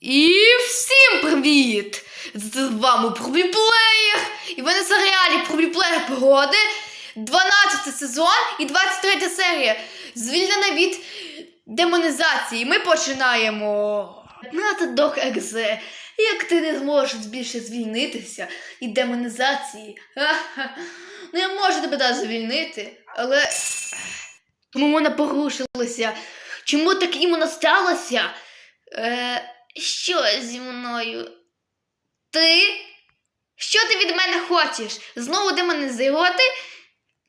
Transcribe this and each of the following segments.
І всім привіт! З вами Пробліплеєр! І ви на серіалі Пробліплеєр пригоди 12 сезон і 23 серія. Звільнена від демонізації. Ми починаємо. 15 дох екзе. Як ти не зможеш більше звільнитися від демонізації? Ха-ха. Ну я можу тебе да, звільнити, але. Тому вона порушилася. Чому так іменно сталося? Е, що зі мною? Ти? Що ти від мене хочеш? Знову демонізувати?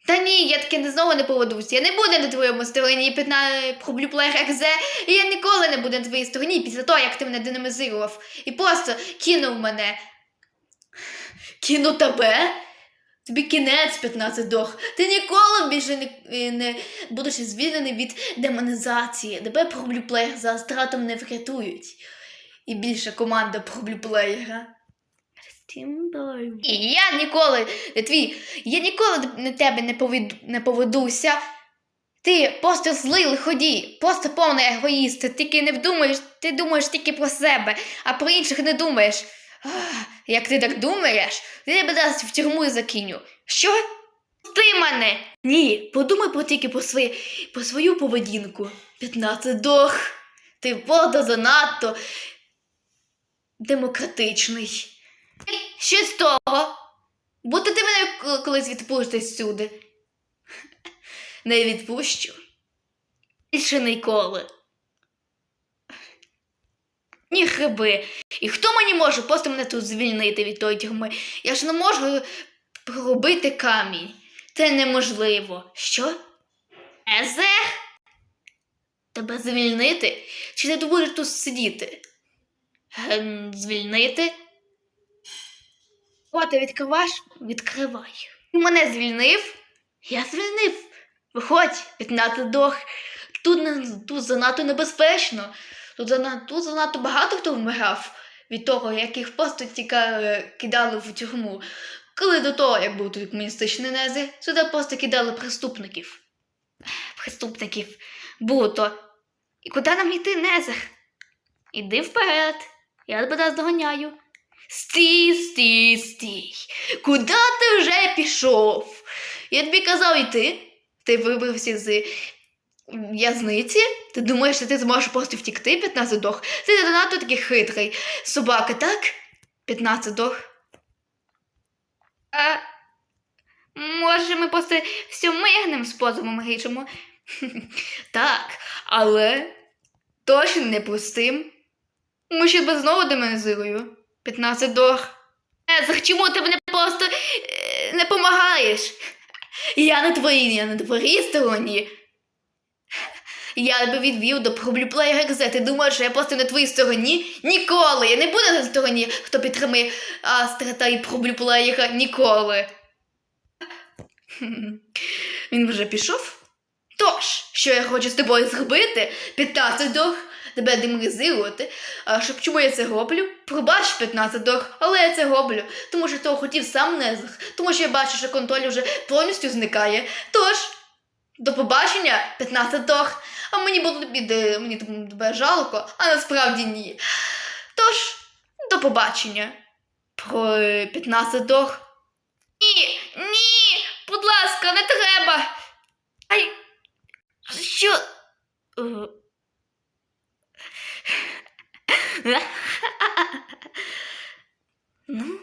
Та ні, я таки не знову не поведуся. Я не буду на твоєму стороні пітна проблюплеєр екзе, і я ніколи не буду на твоїй стороні після того, як ти мене динамізував. І просто кинув мене. Кину тебе? Тобі кінець 15 дох. Ти ніколи більше не, не будеш звільнений від демонізації. Тебе проблюплеєр за стратом не врятують. І більше команда проблюплеєра. І я ніколи, твій, я ніколи на тебе не, поведу, не поведуся. Ти просто злий лиходій, просто повний егоїст. Ти тільки не вдумаєш, ти думаєш тільки про себе, а про інших не думаєш. Ах, як ти так думаєш, я тебе зараз в тюрму закиню. Що? Ти мене? Ні, подумай про тільки про, свої, про свою поведінку. 15 дох. Ти вода занадто демократичний. Що з того? Будто ти мене колись відпустиш сюди. Не відпущу. Більше ніколи. Ні гриби. І хто мені може просто мене тут звільнити від тої тюрми? Я ж не можу пробити камінь. Це неможливо. Що? Езе? Тебе звільнити? Чи ти будеш тут сидіти? Ем, звільнити? О, ти відкриваєш? Відкривай. Ти мене звільнив? Я звільнив. Виходь, 15 дох. Тут, тут занадто небезпечно. Тут занадто, тут занадто багато хто вмирав від того, як їх просто тікали, кидали в тюрму. Коли до того, як був тут комуністичний нези, сюди просто кидали преступників. Преступників. Було то. І куди нам йти, Незер? Іди вперед. Я тебе наздоганяю. Стій, стій, стій. Куди ти вже пішов? Я тобі казав йти. Ти вибрався з в'язниці. Ти думаєш, що ти зможеш просто втікти 15 дох? Ти занадто такий хитрий. Собака, так? 15 дох. А, може, ми просто все мирним способом рішимо? Так, але точно не простим. Ми ще без знову демонізую. 15 дох. Езер, чому ти мене просто е, не помагаєш? Я на твоїй, я на твоїй стороні. Я тебе відвів до проблюплеєра Екзе. Ти думаєш, що я просто на твоїй стороні? Ніколи! Я не буду на стороні, хто підтримує Астрата і проблюплеєра. Ніколи. Він вже пішов? Тож, що я хочу з тобою зробити? 15 дох, тебе демонізувати. А щоб чому я це роблю? Пробач 15 дох, але я це роблю, тому що того хотів сам Незах, тому що я бачу, що контроль вже повністю зникає. Тож, до побачення, 15 дох. А мені було тобі, мені тебе жалко, а насправді ні. Тож, до побачення. Про е, 15 дох. Ні, ні, будь ласка, не треба. Ай, що? Е. Ну,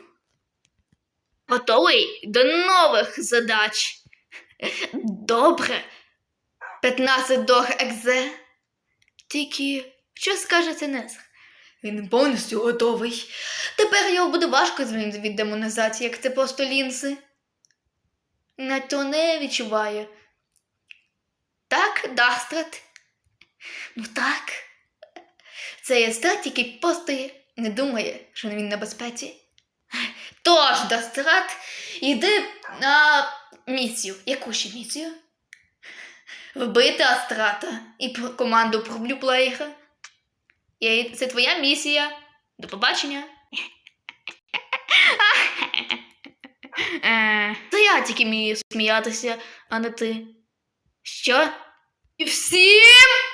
готовий до нових задач. Добре. 15 дох екзе. Тільки що скаже Ценезр? Він повністю готовий. Тепер його буде важко звільнити від демонізації, як це просто лінзи. Надто не відчуває. Так, Дастрат? Ну так. Це є страт, який просто не думає, що він на безпеці. Тож, Дастрат, іди на місію. Яку ще місію? Вбити Астрата і команду проблюплеєра. Це твоя місія. До побачення. Це я тільки вмію сміятися, а не ти. Що? І всім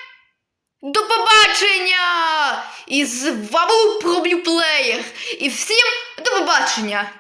до побачення! І з вами був Пробліплеєр. І всім до побачення!